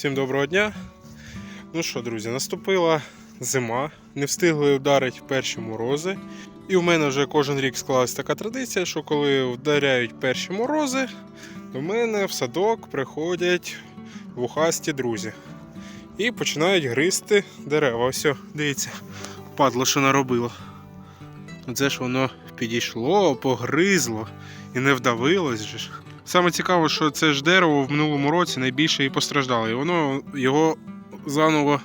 Всім доброго дня. Ну що, друзі, наступила зима, не встигли вдарити перші морози. І в мене вже кожен рік склалась така традиція, що коли вдаряють перші морози, до мене в садок приходять вухасті друзі. І починають гризти дерева. Ось, дивіться, падло, що наробило. Оце ж воно підійшло, погризло і не вдавилось же. Саме цікаво, що це ж дерево в минулому році найбільше і постраждало, і воно його заново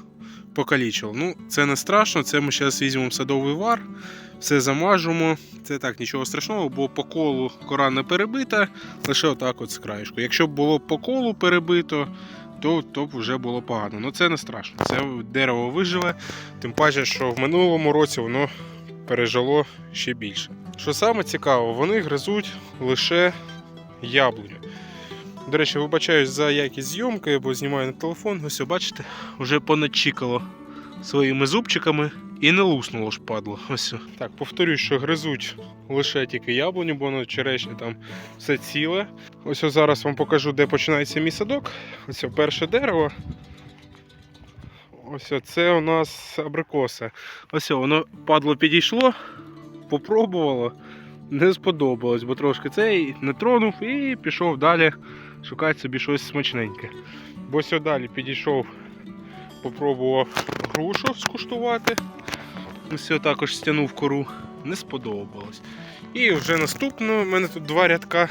покалічило. Ну, це не страшно, це ми зараз візьмемо садовий вар, все замажемо. Це так, нічого страшного, бо по колу кора не перебита, лише отак от з краєшку. Якщо б було по колу перебито, то, то б вже було погано. Ну це не страшно. Це дерево виживе, тим паче, що в минулому році воно пережило ще більше. Що саме цікаво, вони гризуть лише яблуню. До речі, вибачаюсь за якість зйомки, бо знімаю на телефон. Ось, бачите, вже поначікало своїми зубчиками і не луснуло ж падло. Ось. Так, повторюю, що гризуть лише тільки яблуню, бо на черешні там все ціле. Ось о, зараз вам покажу, де починається мій садок. Ось перше дерево. Ось це у нас абрикоса. Ось воно падло підійшло, попробувало не сподобалось, бо трошки цей не тронув і пішов далі шукати собі щось смачненьке. Бо сюди далі підійшов, попробував грушу скуштувати. Ось також стягнув кору, не сподобалось. І вже наступно, у мене тут два рядка.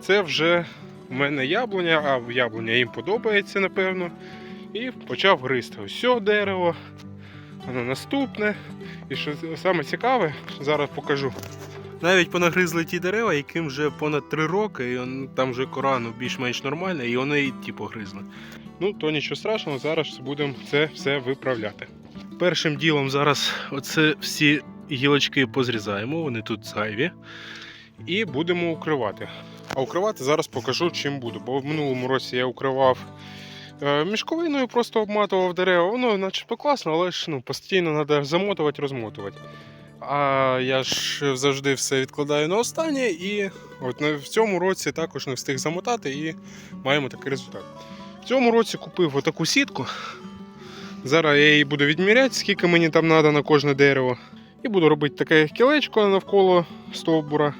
Це вже у мене яблуня, а яблуня їм подобається, напевно. І почав гризти. Ось дерево, воно наступне. І що саме цікаве, зараз покажу. Навіть понагризли ті дерева, яким вже понад 3 роки, і там вже кора ну, більш-менш нормальна, і вони і ті погризли. Ну, то нічого страшного, зараз будемо це все виправляти. Першим ділом зараз оце всі гілочки позрізаємо, вони тут зайві. І будемо укривати. А укривати зараз покажу, чим буду. Бо в минулому році я укривав е, мішковиною, просто обматував дерева. Воно начебто класно, але ж ну, постійно треба замотувати, розмотувати. А я ж завжди все відкладаю на останнє, і от в цьому році також не встиг замотати і маємо такий результат. В цьому році купив отаку сітку. Зараз я її буду відміряти, скільки мені там треба на кожне дерево. І буду робити таке кілечко навколо стовбура,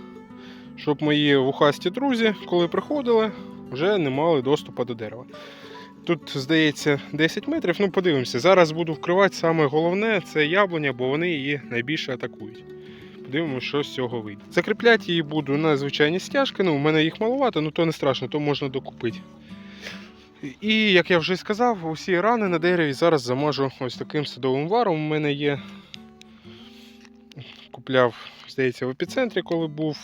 щоб мої вухасті друзі, коли приходили, вже не мали доступу до дерева. Тут, здається, 10 метрів. Ну, подивимося. Зараз буду вкривати саме головне це яблуня, бо вони її найбільше атакують. Подивимося, що з цього вийде. Закріпляти її буду на звичайні стяжки. Ну, у мене їх маловато, ну то не страшно, то можна докупити. І як я вже сказав, усі рани на дереві зараз замажу ось таким садовим варом. У мене є. Купляв, здається, в епіцентрі, коли був.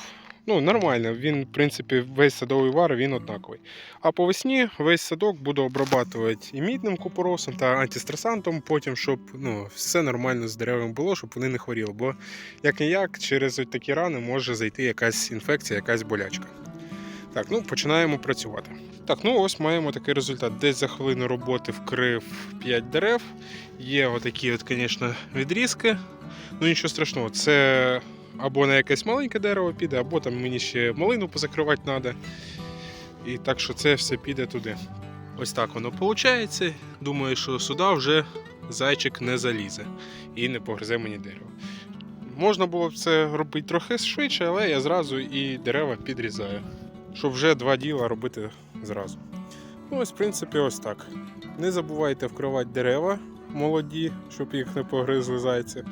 Ну, нормально, він, в принципі, весь садовий вар він однаковий. А по весні весь садок буду обрабатувати і мідним купоросом та антистресантом, потім, щоб ну, все нормально з деревами було, щоб вони не хворіли. Бо як ніяк, через такі рани може зайти якась інфекція, якась болячка. Так, ну починаємо працювати. Так, ну ось маємо такий результат. Десь за хвилину роботи вкрив 5 дерев. Є отакі, от, звісно, відрізки. Ну нічого страшного, це або на якесь маленьке дерево піде, або там мені ще малину позакривати треба. І так що це все піде туди. Ось так воно виходить. Думаю, що сюди вже зайчик не залізе і не погризе мені дерево. Можна було б це робити трохи швидше, але я зразу і дерева підрізаю, щоб вже два діла робити зразу. Ну, ось, в принципі, ось так. Не забувайте вкривати дерева молоді, щоб їх не погризли зайці.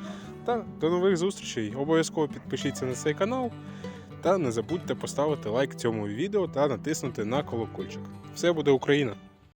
Та до нових зустрічей. Обов'язково підпишіться на цей канал. Та не забудьте поставити лайк цьому відео та натиснути на колокольчик. Все буде Україна!